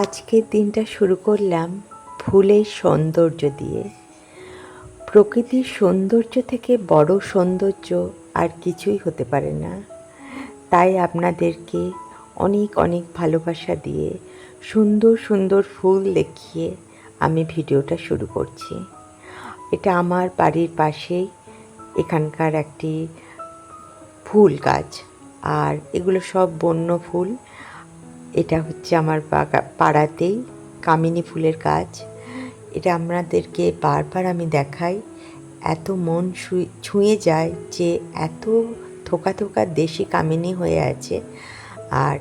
আজকের দিনটা শুরু করলাম ফুলের সৌন্দর্য দিয়ে। প্রকৃতির সৌন্দর্য থেকে বড় সৌন্দর্য আর কিছুই হতে পারে না। তাই আপনাদেরকে অনেক অনেক ভালোবাসা দিয়ে সুন্দর সুন্দর ফুল দেখিয়ে আমি ভিডিওটা শুরু করছি। এটা আমার বাড়ির পাশেই এখানকার একটি ফুল গাছ। আর এগুলো সব বন্য ফুল। এটা হচ্ছে আমার পাড়াতেই কামিনী ফুলের গাছ এটা আপনাদেরকে বারবার আমি দেখাই, এত মন ছুঁয়ে যায় যে এত থোকা থোকা দেশি কামিনী হয়ে আছে। আর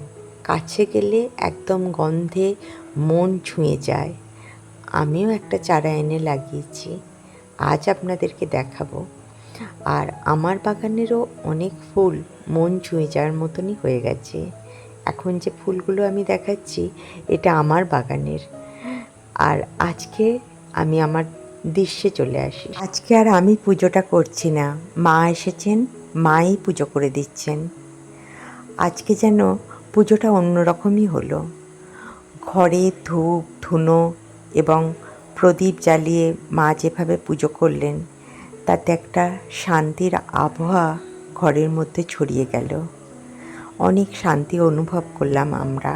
কাছে গেলে একদম গন্ধে মন ছুঁয়ে যায়। আমিও একটা চারা এনে লাগিয়েছি, আজ আপনাদেরকে দেখাবো। আর আমার বাগানেরও অনেক ফুল মন ছুঁয়ে যাওয়ার মতনই হয়ে গেছে। এখন যে ফুলগুলো আমি দেখাচ্ছি, এটা আমার বাগানের। আর আজকে আমি আমার দৃশ্যে চলে আসি। আজকে আর আমি পুজোটা করছি না। মা এসেছেন, মাই পুজো করে দিচ্ছেন। আজকে যেন পুজোটা অন্যরকমই হলো। ঘরে ধূপ, ধুনো এবং প্রদীপ জ্বালিয়ে মা যেভাবে পুজো করলেন, তাতে একটা শান্তির আবহাওয়া ঘরের মধ্যে ছড়িয়ে গেল। অনেক শান্তি অনুভব করলাম আমরা।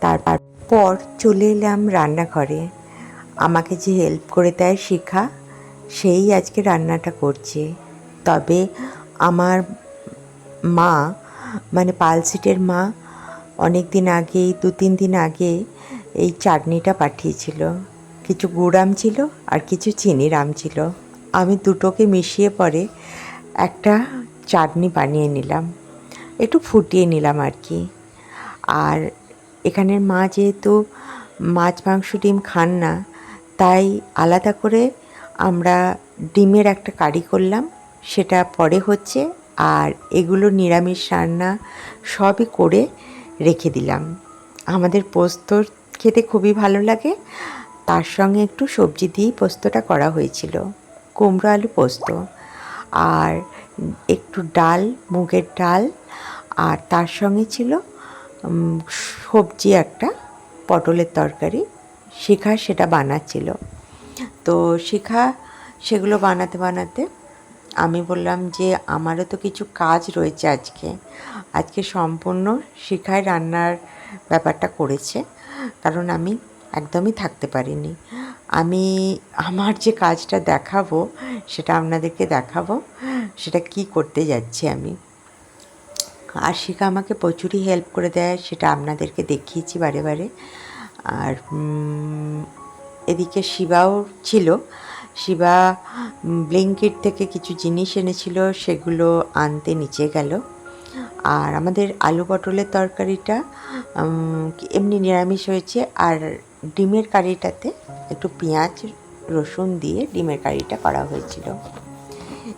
তারপর চলে এলাম রান্নাঘরে। আমাকে যে হেল্প করে দেয় শিখা, সেই আজকে রান্নাটা করছে। তবে আমার মা মানে পালসিটের মা অনেক দিন আগেই দু তিন দিন আগে এই চাটনিটা পাঠিয়েছিল। কিছু গুড়াম ছিল আর কিছু চিনির আম ছিল। আমি দুটোকে মিশিয়ে পরে একটা চাটনি বানিয়ে নিলাম। একটু ফুটিয়ে নিলাম আর কি। আর এখানের মা যেহেতু মাছ, মাংস, ডিম খান না, তাই আলাদা করে আমরা ডিমের একটা কারি করলাম। সেটা পরে হচ্ছে আর এগুলো নিরামিষ রান্না সবই করে রেখে দিলাম। আমাদের পোস্ত খেতে খুবই ভালো লাগে। তার সঙ্গে একটু সবজি দিয়েই পোস্তটা করা হয়েছিল। কুমড়ো আলু পোস্ত। আর একটু ডাল, মুগের ডাল, আর তার সঙ্গে ছিল সবজি একটা পটলের তরকারি। শিখা সেটা বানাচ্ছিল। তো শিখা সেগুলো বানাতে বানাতে আমি বললাম যে, আমারও তো কিছু কাজ রয়েছে আজকে। আজকে সম্পূর্ণ শিখায় রান্নার ব্যাপারটা করেছে, কারণ আমি একদমই থাকতে পারিনি। আমি আমার যে কাজটা দেখাবো, সেটা আপনাদেরকে দেখাবো। সেটা কি করতে যাচ্ছি আমি? আর শিখা আমাকে প্রচুরই হেল্প করে দেয়, সেটা আপনাদেরকে দেখিয়েছি বারে বারে। আর এদিকে শিবাও ছিল। শিবা ব্লিঙ্কিট থেকে কিছু জিনিস এনেছিল, সেগুলো আনতে নিচে গেল। আর আমাদের আলু পটলের তরকারিটা এমনি নিরামিষ হয়েছে। আর ডিমের কারিটাতে একটু পেঁয়াজ, রসুন দিয়ে ডিমের কারিটা করা হয়েছিল।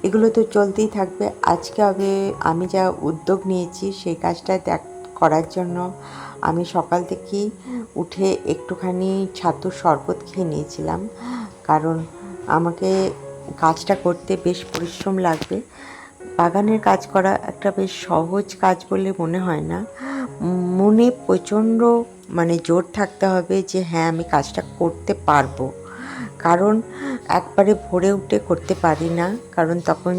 এগুলো তো চলতেই থাকবে। আজকে হবে আমি যা উদ্যোগ নিয়েছি সেই কাজটা করার জন্য আমি সকাল থেকেই উঠে একটুখানি ছাতুর শরবত খেয়ে নিয়েছিলাম। কারণ আমাকে কাজটা করতে বেশ পরিশ্রম লাগবে। বাগানের কাজ করা একটা বেশ সহজ কাজ বলে মনে হয় না। মনে প্রচণ্ড মানে জোর থাকতে হবে যে হ্যাঁ আমি কাজটা করতে পারব। কারণ একবারে ভোরে উঠে করতে পারি না, কারণ তখন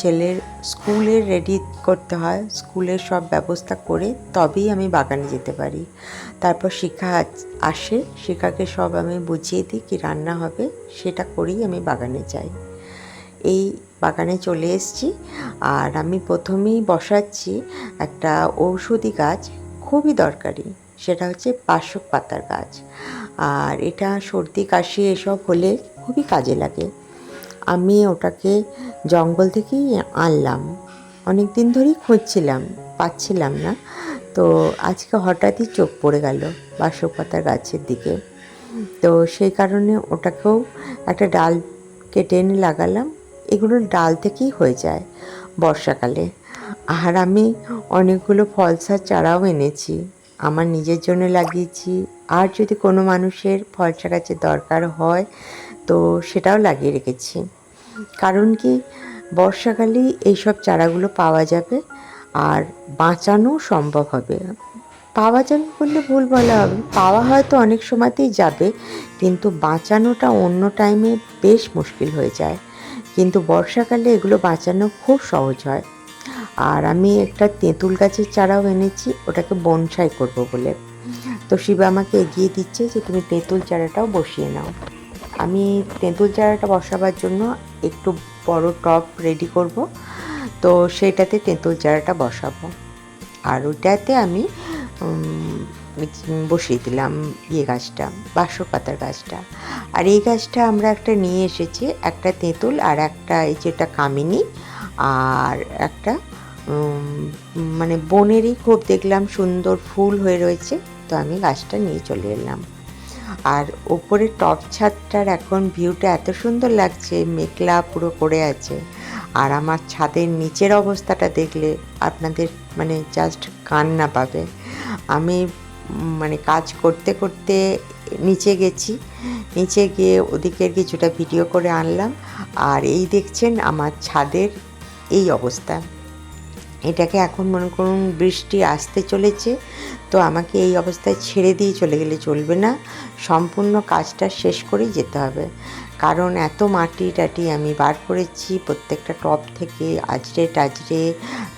ছেলের স্কুলে রেডি করতে হয়, স্কুলের সব ব্যবস্থা করে তবেই আমি বাগানে যেতে পারি। তারপর শিক্ষা আসে শিক্ষাকে সব আমি বুঝিয়ে দিই কি রান্না হবে, সেটা করেই আমি বাগানে যাই। এই বাগানে চলে এসেছি, আর আমি প্রথমেই বসাচ্ছি একটা ঔষধি গাছ, খুবই দরকারি। সেটা হচ্ছে বাসক পাতার গাছ। আর এটা সর্দি, কাশি এসব হলে খুবই কাজে লাগে। আমি ওটাকে জঙ্গল থেকেই আনলাম। অনেক দিন ধরেই খুঁজছিলাম, পাচ্ছিলাম না। তো আজকে হঠাৎই চোখ পড়ে গেল বাসক পাতার গাছের দিকে। তো সেই কারণে ওটাকেও একটা ডাল কেটে এনে লাগালাম। এগুলো ডাল থেকেই হয়ে যায় বর্ষাকালে। আর আমি অনেকগুলো ফলসার চারাও এনেছি। আমার নিজের জন্য লাগিয়েছি। আর যদি কোনো মানুষের ফলসা গাছের দরকার হয়, তো সেটাও লাগিয়ে রেখেছি। কারণ কি বর্ষাকালেই এইসব চারাগুলো পাওয়া যাবে আর বাঁচানো সম্ভব হবে। পাওয়া যাবে বললে ভুল বলা হবে। পাওয়া হয়তো অনেক সময়তেই যাবে, কিন্তু বাঁচানোটা অন্য টাইমে বেশ মুশকিল হয়ে যায়। কিন্তু বর্ষাকালে এগুলো বাঁচানো খুব সহজ হয়। আর আমি একটা তেঁতুল গাছের চারাও এনেছি, ওটাকে বনসাই করব বলে। তো শিবা আমাকে এগিয়ে দিচ্ছে যে তুমি তেঁতুল চারাটাও বসিয়ে নাও। আমি তেঁতুল চারাটা বসাবার জন্য একটু বড় টপ রেডি করব, তো সেটাতে তেঁতুল চারাটা বসাবো। আর ওইটাতে আমি বসিয়ে দিলাম ইয়ে গাছটা বাসক পাতার গাছটা। আর এই গাছটা আমরা একটা নিয়ে এসেছি, একটা তেঁতুল আর একটা এই যেটা কামিনী আর একটা মানে বনেরই খুব দেখলাম সুন্দর ফুল হয়ে রয়েছে, তো আমি গাছটা নিয়ে চলে এলাম। আর ওপরে টপ ছাদটার এখন ভিউটা এত সুন্দর লাগছে, মেঘলা পুরো করে আছে। আর আমার ছাদের নিচের অবস্থাটা দেখলে আপনাদের মানে জাস্ট কান্না পাবে। আমি মানে কাজ করতে করতে নিচে গেছি, নিচে গিয়ে ওদিকের কিছুটা ভিডিও করে আনলাম। আর এই দেখছেন আমার ছাদের এই অবস্থা। এটাকে এখন মনে করুন বৃষ্টি আসতে চলেছে, তো আমাকে এই অবস্থায় ছেড়ে দিয়ে চলে গেলে চলবে না। সম্পূর্ণ কাজটা শেষ করেই যেতে হবে। কারণ এত মাটি টাটি আমি বার করেছি প্রত্যেকটা টপ থেকে, আজরে টাজরে,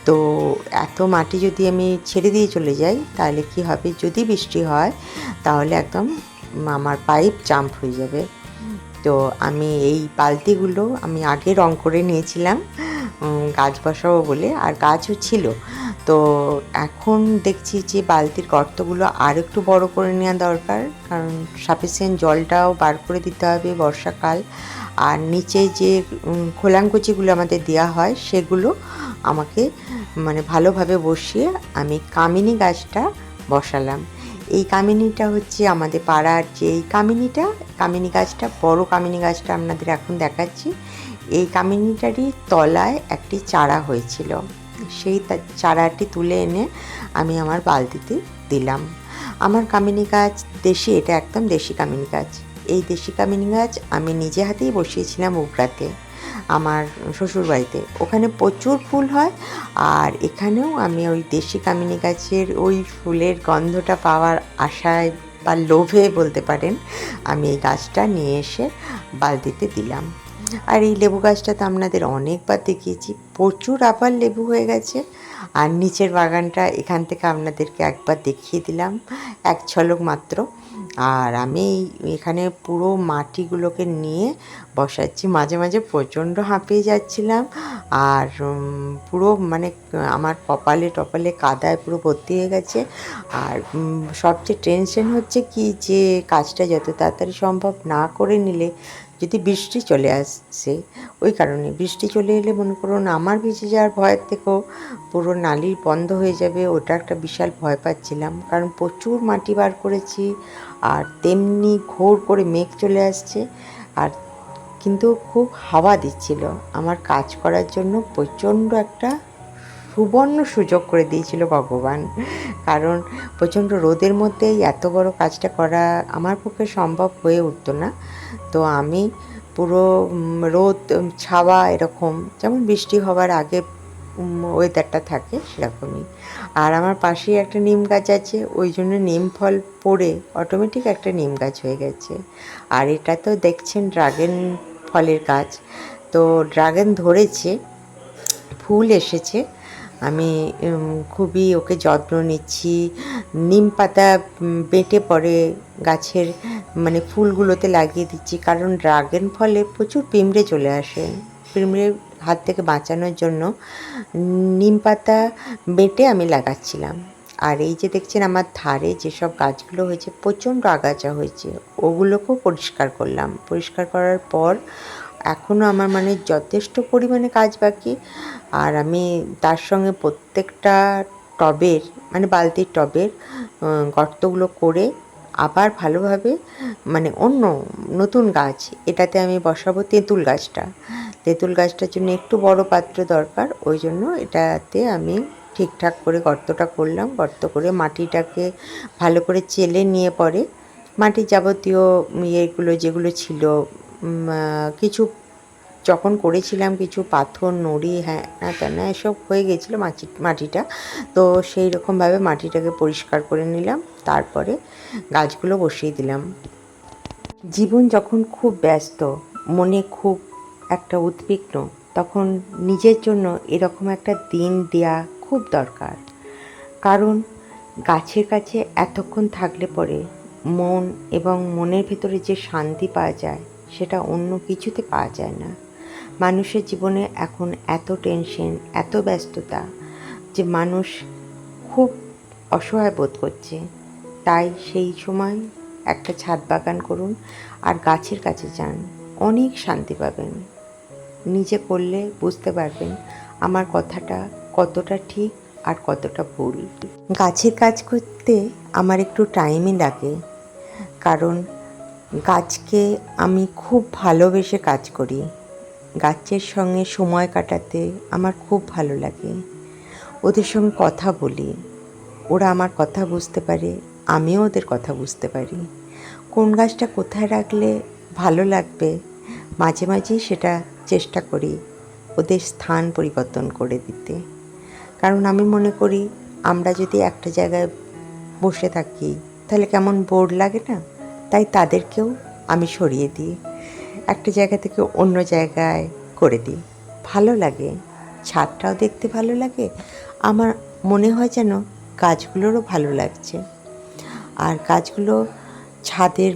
তো এত মাটি যদি আমি ছেড়ে দিয়ে চলে যাই, তাহলে কি হবে? যদি বৃষ্টি হয়, তাহলে একদম আমার পাইপ জাম্প হয়ে যাবে। তো আমি এই বালতিগুলো আমি আগে রং করে নিয়েছিলাম। গাছ বসাবো বলে, আর গাছও ছিল। তো এখন দেখছি যে বালতির গর্তগুলো আর একটু বড় করে নেওয়া দরকার, কারণ সাফিসিয়েন্ট জলটাও বার করে দিতে হবে বর্ষাকাল। আর নিচে যে খোলাঙ্কুচিগুলো আমাদের দেওয়া হয়, সেগুলো আমাকে মানে ভালোভাবে বসিয়ে আমি কামিনী গাছটা বসালাম। এই কামিনীটা হচ্ছে আমাদের পাড়ার যে এই কামিনীটা, কামিনী গাছটা, বড় কামিনী গাছটা আপনাদের এখন দেখাচ্ছি। এই কামিনীটারই তলায় একটি চারা হয়েছিল। সেই চারাটি তুলে এনে আমি আমার বালতিতে দিলাম। আমার কামিনী গাছ, দেশি, এটা একদম দেশি কামিনী গাছ। এই দেশি কামিনী গাছ আমি নিজে হাতেই বসিয়েছিলাম উগড়াতে আমার শ্বশুরবাড়িতে। ওখানে প্রচুর ফুল হয় আর এখানেও আমি ওই দেশি কামিনী গাছের ওই ফুলের গন্ধটা পাওয়ার আশায় বা লোভে বলতে পারেন, আমি এই গাছটা নিয়ে এসে বালতিতে দিলাম। আর এই লেবু গাছটা তো আপনাদের অনেকবার দেখিয়েছি। প্রচুর আবার লেবু হয়ে গেছে। আর নিচের বাগানটা এখান থেকে আপনাদেরকে একবার দেখিয়ে দিলাম। এক ঝলক মাত্র। আর আমি এখানে পুরো মাটিগুলোকে নিয়ে বসাচ্ছি। মাঝে মাঝে প্রচণ্ড হাঁপিয়ে যাচ্ছিলাম। আর পুরো মানে আমার কপালে টপালে কাদায় পুরো ভর্তি হয়ে গেছে। আর সবচেয়ে টেনশন হচ্ছে কি যে, কাজটা যত তাড়াতাড়ি সম্ভব না করে নিলে যদি বৃষ্টি চলে আসছে ওই কারণে। বৃষ্টি চলে এলে মনে করুন আমার ভিজে যাওয়ার ভয়ের থেকেও পুরো নালি বন্ধ হয়ে যাবে, ওটা একটা বিশাল ভয় পাচ্ছিলাম। কারণ প্রচুর মাটি বার করেছি, আর তেমনি ঘোর করে মেঘ চলে আসছে, আর কিন্তু খুব হাওয়া দিচ্ছিল। আমার কাজ করার জন্য প্রচণ্ড একটা সুবর্ণ সুযোগ করে দিয়েছিল ভগবান। কারণ প্রচণ্ড রোদের মধ্যেই এত বড় কাজটা করা আমার পক্ষে সম্ভব হয়ে উঠতো না। তো আমি পুরো রোদ ছাওয়া এরকম, যেমন বৃষ্টি হওয়ার আগে ওয়েদারটা থাকে সেরকমই। আর আমার পাশেই একটা নিম গাছ আছে, ওই জন্য নিম ফল পড়ে অটোমেটিক একটা নিম গাছ হয়ে গেছে। আর এটা তো দেখছেন ড্রাগন ফলের গাছ। তো ড্রাগন ধরেছে, ফুল এসেছে আমি খুবই ওকে যত্ন নিচ্ছি। নিম পাতা বেটে পরে গাছের মানে ফুলগুলোতে লাগিয়ে দিচ্ছি। কারণ ড্রাগন ফলে প্রচুর পিঁমড়ে চলে আসে। পিঁমড়ে হাত থেকে বাঁচানোর জন্য নিম পাতা বেটে আমি লাগাচ্ছিলাম। আর এই যে দেখছেন আমার ধারে যেসব গাছগুলো হয়েছে, প্রচণ্ড আগাছা হয়েছে, ওগুলোকেও পরিষ্কার করলাম। পরিষ্কার করার পর এখনও আমার মানে যথেষ্ট পরিমাণে কাজ বাকি। আর আমি তার সঙ্গে প্রত্যেকটা টবের মানে বালতির টবের গর্তগুলো করে আবার ভালোভাবে মানে অন্য নতুন গাছ, এটাতে আমি বসাবো তেঁতুল গাছটা। তেঁতুল গাছটার জন্য একটু বড় পাত্র দরকার, ওই জন্য এটাতে আমি ঠিকঠাক করে গর্তটা করলাম। গর্ত করে মাটিটাকে ভালো করে চেলে নিয়ে পরে মাটির যাবতীয় ইয়েগুলো যেগুলো ছিল কিছু যখন করেছিলাম, কিছু পাথর, নড়ি হ্যাঁ না তেনা এসব হয়ে গেছিল মাটি, মাটিটা। তো সেই রকমভাবে মাটিটাকে পরিষ্কার করে নিলাম, তারপরে গাছগুলো বসিয়ে দিলাম। জীবন যখন খুব ব্যস্ত, মনে খুব একটা উদ্বিগ্ন, তখন নিজের জন্য এরকম একটা দিন দেয়া খুব দরকার। কারণ গাছের কাছে এতক্ষণ থাকলে পরে মন এবং মনের ভেতরে যে শান্তি পাওয়া যায় সেটা অন্য কিছুতে পাওয়া যায় না। মানুষের জীবনে এখন এত টেনশন এত ব্যস্ততা যে মানুষ খুব অসহায় বোধ করছে। তাই সেই সময় একটা ছাদ বাগান করুন আর গাছের কাছে যান, অনেক শান্তি পাবেন। নিজে করলে বুঝতে পারবেন আমার কথাটা কতটা ঠিক আর কতটা ভুল। গাছের কাজ করতে আমার একটু টাইমই লাগে, কারণ গাছকে আমি খুব ভালোবেসে কাজ করি। গাছের সঙ্গে সময় কাটাতে আমার খুব ভালো লাগে। ওদের সঙ্গে কথা বলি। ওরা আমার কথা বুঝতে পারে, আমিও ওদের কথা বুঝতে পারি। কোন গাছটা কোথায় রাখলে ভালো লাগবে, মাঝে মাঝেই সেটা চেষ্টা করি ওদের স্থান পরিবর্তন করে দিতে। কারণ আমি মনে করি, আমরা যদি একটা জায়গায় বসে থাকি, তাহলে কেমন বোর লাগে না? তাই তাদেরকেও আমি সরিয়ে দিই। একটা জায়গা থেকে অন্য জায়গায় করে দিই। ভালো লাগে। ছাদটাও দেখতে ভালো লাগে। আমার মনে হয় যেন গাছগুলোরও ভালো লাগছে। আর গাছগুলো ছাদের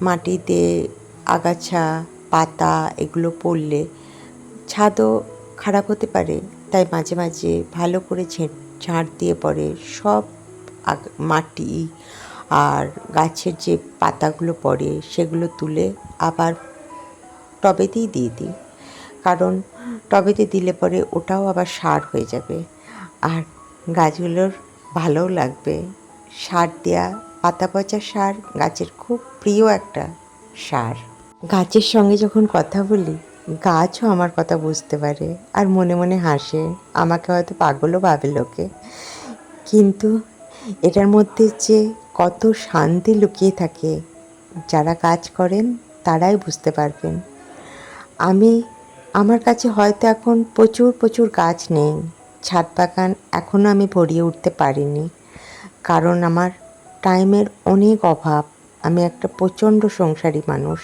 মাটিতে আগাছা, পাতা এগুলো পড়লে ছাদও খারাপ হতে পারে। তাই মাঝে মাঝে ভালো করে ঝেঁ- ঝাড় দিয়ে পরে সব মাটি আর গাছের যে পাতাগুলো পড়ে সেগুলো তুলে আবার টবেতেই দিয়ে দিই। কারণ টবেতে দিলে পরে ওটাও আবার সার হয়ে যাবে। আর গাছগুলোর ভালোও লাগবে। সার দেয়া, পাতা পচা সার গাছের খুব প্রিয় একটা সার। গাছের সঙ্গে যখন কথা বলি, গাছও আমার কথা বুঝতে পারে আর মনে মনে হাসে। আমাকে হয়তো পাগলও ভাবে লোকে। কিন্তু এটার মধ্যে যে কত শান্তি লুকিয়ে থাকে। যারা কাজ করেন, তারাই বুঝতে পারবেন। আমি, আমার কাছে হয়তো এখন প্রচুর প্রচুর গাছ নেই। ছাদ বাগান এখনও আমি ভরিয়ে উঠতে পারিনি। কারণ আমার টাইমের অনেক অভাব। আমি একটা প্রচণ্ড সংসারী মানুষ।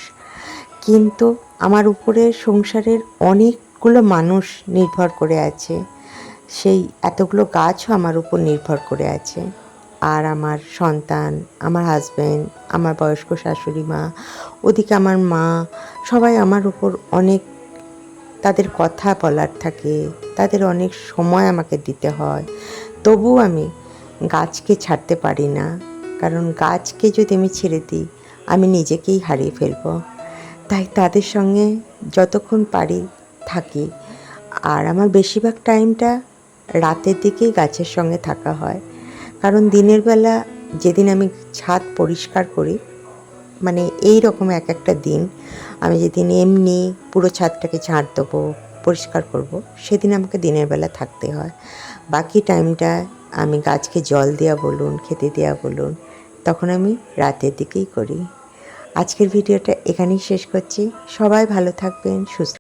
কিন্তু আমার উপরে সংসারের অনেকগুলো মানুষ নির্ভর করে আছে। সেই এতগুলো গাছও আমার উপর নির্ভর করে আছে। আর আমার সন্তান, আমার হাজব্যান্ড আমার বয়স্ক শাশুড়ি মা, ওদিকে আমার মা, সবাই আমার উপর অনেক তাদের কথা বলার থাকে, তাদের অনেক সময় আমাকে দিতে হয়। তবু আমি গাছকে ছাড়তে পারি না, কারণ গাছকে যদি আমি ছেড়ে দিই, আমি নিজেকেই হারিয়ে ফেলব। তাই তাদের সঙ্গে যতক্ষণ পারি থাকি। আর আমার বেশিরভাগ টাইমটা রাতের দিকেই গাছের সঙ্গে থাকা হয়। কারণ দিনের বেলা যেদিন আমি ছাদ পরিষ্কার করি মানে এই রকম এক একটা দিন আমি যেদিন এমনি পুরো ছাদটাকে ঝাড় দেবো, পরিষ্কার করব, সেদিন আমাকে দিনের বেলা থাকতে হয়। বাকি টাইমটা আমি গাছকে জল দেওয়া বলুন, খেতে দেওয়া বলুন, তখন আমি রাতের দিকেই করি। আজকের ভিডিওটা এখানেই শেষ করছি। সবাই ভালো থাকবেন, সুস্থ